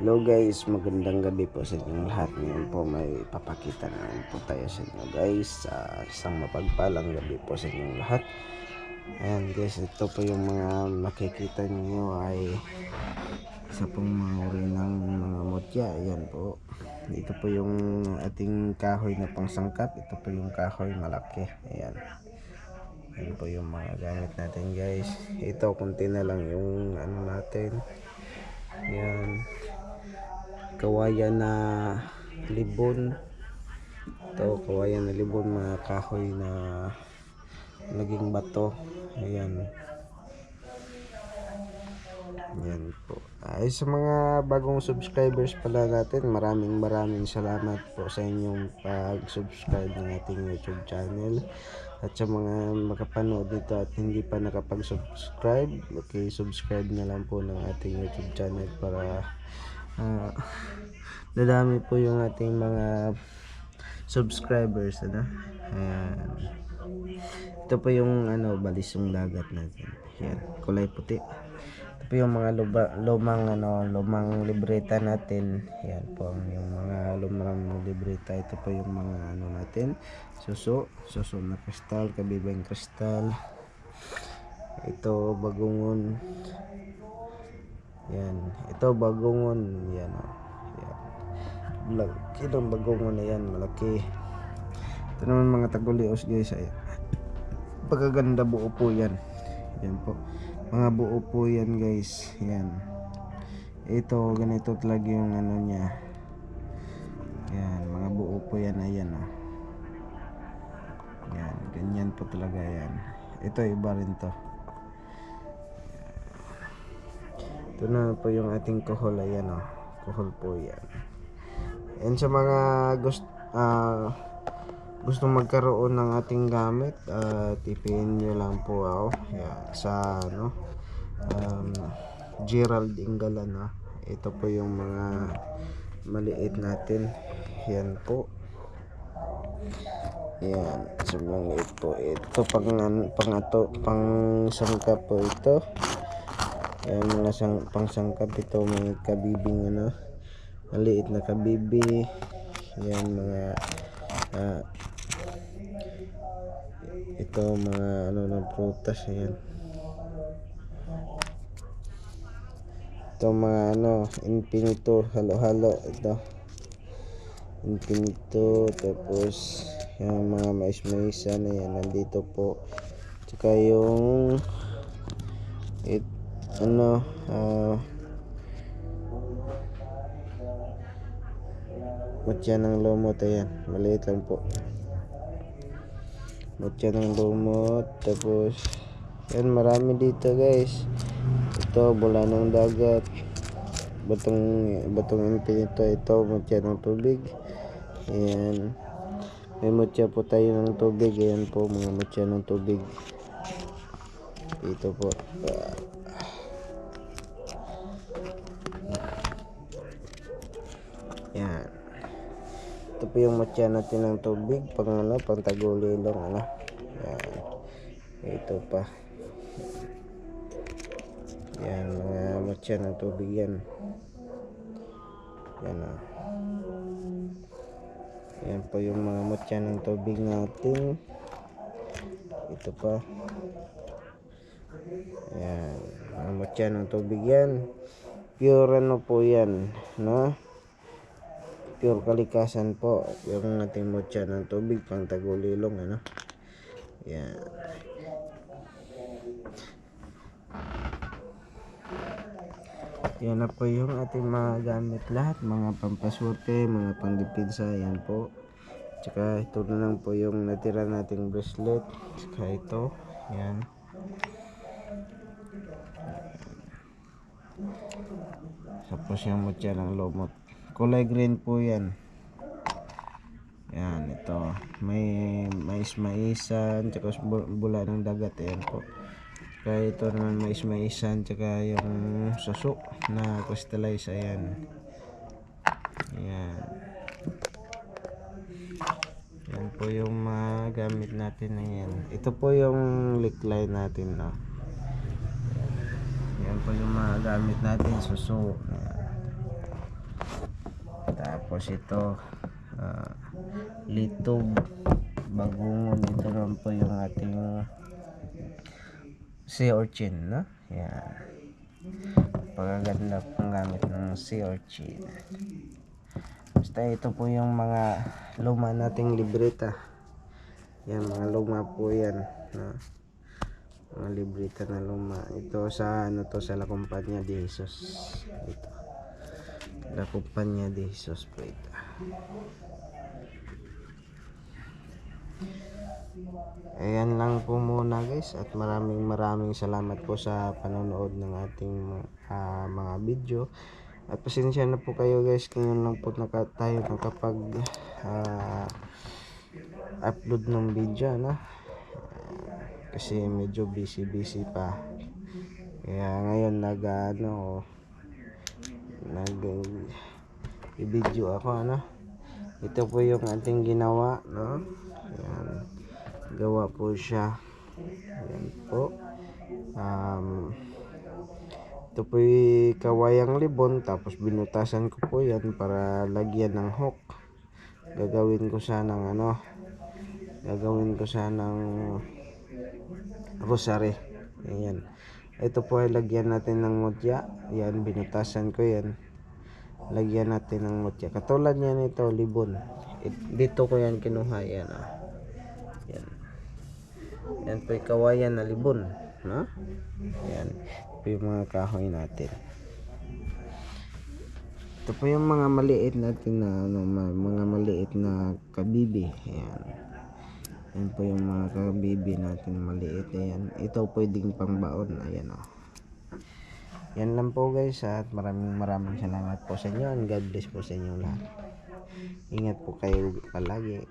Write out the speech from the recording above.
Hello guys, magandang gabi po sa inyong lahat. Ngayon po may papakita naman po tayo sa inyo guys. sa isang mapagpalang gabi po sa inyong lahat. Ayan guys, ito po yung mga makikita niyo ay isa pong mga uri ng mga mutya. Ayan po. Ito po yung ating kahoy na pangsangkap. Ito po yung kahoy malaki. Ayan. Ayan po yung mga gamit natin guys. Ito, kunti na lang yung ano natin. Ayan kawayan na libon. Ito kawayan na libon mga kahoy na naging bato. Ayan. Ayan po. Ay sa mga bagong subscribers pala natin maraming maraming salamat po sa inyong pag subscribe ng ating youtube channel. At sa mga makapanood dito at hindi pa nakapag subscribe okay subscribe na lang po ng ating youtube channel para Ah, dadami po yung ating mga subscribers ano? Ayan. Ito po yung ano balisong dagat natin. Yan kulay puti. Ito po yung mga luba, lumang ano lumang libreta natin. Yan po yung mga lumang libreta. Ito po yung mga ano natin. Suso suso na kristal kabibang kristal. Ito bagungon yan. Ito bagongon. Yan. Oh. Yan. Malaki ng bagongon na yan. Malaki. Ito naman mga tagulios guys. Ay, pagkaganda buo po yan. Yan po. Mga buo po yan guys. Yan. Ito ganito talaga yung ano niya. Yan. Mga buo po yan. Ayan oh. Yan. Ganyan po talaga yan. Ito iba rin to. Ito na po yung ating kohol. Ayan o. Kohol po yan. And sa mga gusto, ah gusto magkaroon ng ating gamit, uh, tipin nyo lang po ako. Yan, sa ano, um, Gerald Ingalan. ah. Ito po yung mga maliit natin. Yan po. Yan, sa mga ito. Ito pang, pang, ato, pang sangka po ito. Ayan mga sang, pangsangkap. Ito mga kabibing ano maliit na kabibi. Yan mga ah, ito mga ano ng prutas ayan. Ito mga ano infinito halo halo ito. Infinito tapos yung mga mais maisa na yan nandito po. Tsaka yung it, ano ah mutya ng lumot ayan. Maliit lang po. Mutya ng lumot tapos yan marami dito guys. Ito bula ng dagat. Batong batong infinito. Ito mutya ng tubig. Ayan. May mutya po tayo ng tubig. Ayan po mga mutya ng tubig. Dito po. Ah. Yan. Ito po yung matya natin ng tubig pang ano, pang tagulilong ano. Yan. Ito pa. Yan, mga matya ng tubig yan. Yan o. Yan po yung mga matya ng tubig natin. Ito pa. Yan. Mga matya ng tubig yan. Pure ano po yan. No? Pure kalikasan po yung ating mutya ng tubig pang tagulilong ano? Yan. Yan na po yung ating mga gamit lahat mga pampaswerte mga pandipidsa yan po. Tsaka ito na lang po yung natira nating bracelet tsaka ito yan. Tapos yung mutya ng lomot kulay green po yan. Yan ito. May mais maisan tsaka bu- bula ng dagat. Ayan po. Kaya ito naman mais maisan tsaka yung suso na crystallize. Ayan. Yan yan po yung mga gamit natin. Na yan ito po yung lick line natin no? Yan po yung mga gamit natin suso. Yan Tapos ito, ah, litob, bagungon. Ito naman po yung ating sea urchin, no? Yan. Pagaganda pong gamit ng sea urchin. Basta ito po yung mga luma nating libreta. Yan, mga luma po yan. No? Mga libreta na luma. Ito sa, ano to, sa La Compañía de Jesus. Ito. La Compañía de ito. Ayan lang po muna guys at maraming maraming salamat po sa panonood ng ating ah, mga video at pasensya na po kayo guys ngayon lang po naka, tayo nakapag ah, upload ng video no? kasi medyo busy busy pa kaya ngayon nag ano nag i-video ako ano? Ito po yung ating ginawa no? Yan gawa po siya. Yan po. Um, ito po kawayang libon tapos binutasan ko po yan para lagyan ng hook. Gagawin ko siya ng ano? Gagawin ko siya ng rosary. Ayan ito po ay lagyan natin ng mutya. Yan binutasan ko yan. Lagyan natin ng mutya. Katulad yan ito libon. It- dito ko yan kinuha yan ah. yan. Yan po yung kawayan na libon no? yan po mga kahoy natin. Ito po yung mga maliit natin na ano, mga maliit na kabibi. Yan yan po yung mga kabibi natin na maliit. Ayan. Ito pwedeng pangbaon. Ayan o yan lang po guys at maraming maraming salamat po sa inyo and God bless po sa inyo lahat. Ingat po kayo palagi